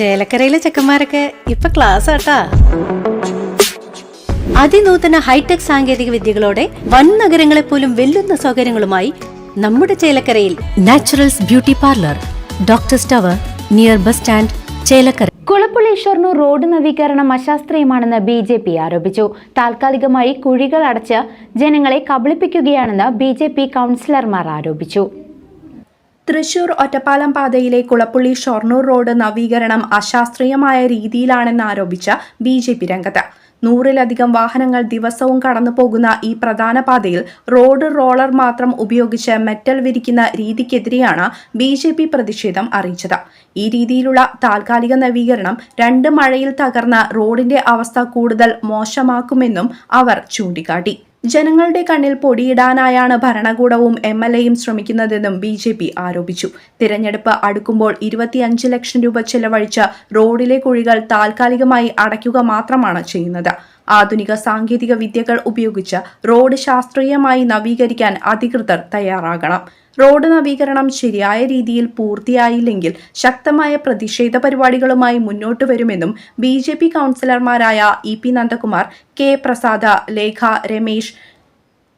ചേലക്കരയിലെ ചെക്കന്മാരൊക്കെ ഇപ്പൊ ക്ലാസ് ആട്ടാ. അതിനൂതന ഹൈടെക് സാങ്കേതിക വിദ്യകളോടെ വൻ നഗരങ്ങളെ പോലും വെല്ലുന്ന സൗകര്യങ്ങളുമായി നമ്മുടെ ചേലക്കരയിൽ naturals beauty parlour doctor സ്റ്റവർ near bus stand Chelakkara. Kulappully Shoranur road നവീകരണം അശാസ്ത്രീയമാണെന്ന് ബി ജെ പി ആരോപിച്ചു. താൽക്കാലികമായി കുഴികൾ അടച്ച് ജനങ്ങളെ കബളിപ്പിക്കുകയാണെന്ന് ബി ജെ പി കൗൺസിലർമാർ ആരോപിച്ചു. തൃശൂർ ഒറ്റപ്പാലം പാതയിലെ കുളപ്പുള്ളി ഷൊർണൂർ റോഡ് നവീകരണം അശാസ്ത്രീയമായ രീതിയിലാണെന്ന് ആരോപിച്ച ബി ജെ പി രംഗത്ത്. നൂറിലധികം വാഹനങ്ങൾ ദിവസവും കടന്നു പോകുന്ന ഈ പ്രധാന പാതയിൽ റോഡ് റോളർ മാത്രം ഉപയോഗിച്ച് മെറ്റൽ വിരിക്കുന്ന രീതിക്കെതിരെയാണ് ബി ജെ പി പ്രതിഷേധം അറിയിച്ചത്. ഈ രീതിയിലുള്ള താൽക്കാലിക നവീകരണം രണ്ട് മഴയിൽ തകർന്ന റോഡിന്റെ അവസ്ഥ കൂടുതൽ മോശമാക്കുമെന്നും അവർ ചൂണ്ടിക്കാട്ടി. ജനങ്ങളുടെ കണ്ണിൽ പൊടിയിടാനായാണ് ഭരണകൂടവും എം എൽ എയും ശ്രമിക്കുന്നതെന്നും ബി ജെ പി ആരോപിച്ചു. തിരഞ്ഞെടുപ്പ് അടുക്കുമ്പോൾ ഇരുപത്തിയഞ്ച് ലക്ഷം രൂപ ചെലവഴിച്ച് റോഡിലെ കുഴികൾ താൽക്കാലികമായി അടയ്ക്കുക മാത്രമാണ് ചെയ്യുന്നത്. ആധുനിക സാങ്കേതിക വിദ്യകൾ ഉപയോഗിച്ച് റോഡ് ശാസ്ത്രീയമായി നവീകരിക്കാൻ അധികൃതർ തയ്യാറാകണം. റോഡ് നവീകരണം ശരിയായ രീതിയിൽ പൂർത്തിയായില്ലെങ്കിൽ ശക്തമായ പ്രതിഷേധ പരിപാടികളുമായി മുന്നോട്ട് വരുമെന്നും ബി ജെ പി കൗൺസിലർമാരായ E P Nandakumar K Prasada Lekha Ramesh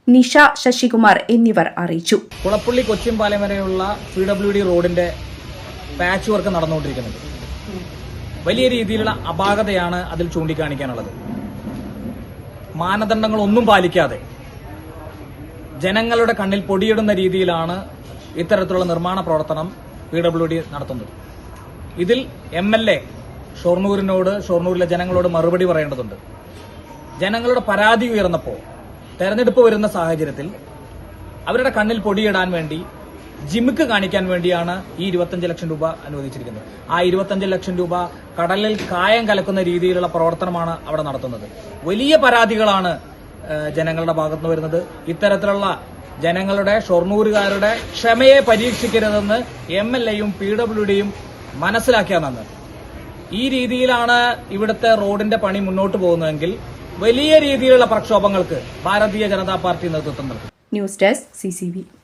Nisha Sasikumar എന്നിവർ അറിയിച്ചു. കുളപ്പള്ളി കൊച്ചിൻപാലം വരെയുള്ള പി ഡബ്ല്യു ഡി റോഡിന്റെ പാച്ച് വർക്ക് നടന്നുകൊണ്ടിരിക്കുന്നത്. വലിയ രീതിയിലുള്ള അപാകതയാണ് അതിൽ ചൂണ്ടിക്കാണിക്കാനുള്ളത്. മാനദണ്ഡങ്ങൾ ഒന്നും പാലിക്കാതെ ജനങ്ങളുടെ കണ്ണിൽ പൊടിയിടുന്ന രീതിയിലാണ് ഇത്തരത്തിലുള്ള നിർമ്മാണ പ്രവർത്തനം പി ഡബ്ല്യു ഡി നടത്തുന്നത്. ഇതിൽ എം എൽ എ ഷൊർണൂരിനോട് ഷൊർണൂരിലെ ജനങ്ങളോട് മറുപടി പറയേണ്ടതുണ്ട്. ജനങ്ങളുടെ പരാതി ഉയർന്നപ്പോൾ തെരഞ്ഞെടുപ്പ് വരുന്ന സാഹചര്യത്തിൽ അവരുടെ കണ്ണിൽ പൊടിയിടാൻ വേണ്ടി ജിമിക്ക് കാണിക്കാൻ വേണ്ടിയാണ് ഈ ഇരുപത്തഞ്ച് ലക്ഷം രൂപ അനുവദിച്ചിരിക്കുന്നത്. ആ ഇരുപത്തഞ്ച് ലക്ഷം രൂപ കടലിൽ കായം കലക്കുന്ന രീതിയിലുള്ള പ്രവർത്തനമാണ് അവിടെ നടത്തുന്നത്. വലിയ പരാതികളാണ് ജനങ്ങളുടെ ഭാഗത്തുനിന്ന് വരുന്നത്. ഇത്തരത്തിലുള്ള ജനങ്ങളുടെ ഷൊർണൂരുകാരുടെ ക്ഷമയെ പരീക്ഷിക്കരുതെന്ന് എം എൽ എയും പി ഡബ്ല്യു ഡിയും മനസ്സിലാക്കിയ നന്ന് ഈ രീതിയിലാണ് ഇവിടുത്തെ റോഡിന്റെ പണി മുന്നോട്ട് പോകുന്നതെങ്കിൽ വലിയ രീതിയിലുള്ള പ്രക്ഷോഭങ്ങൾക്ക് ഭാരതീയ ജനതാ പാർട്ടി നേതൃത്വം നൽകും. News desk C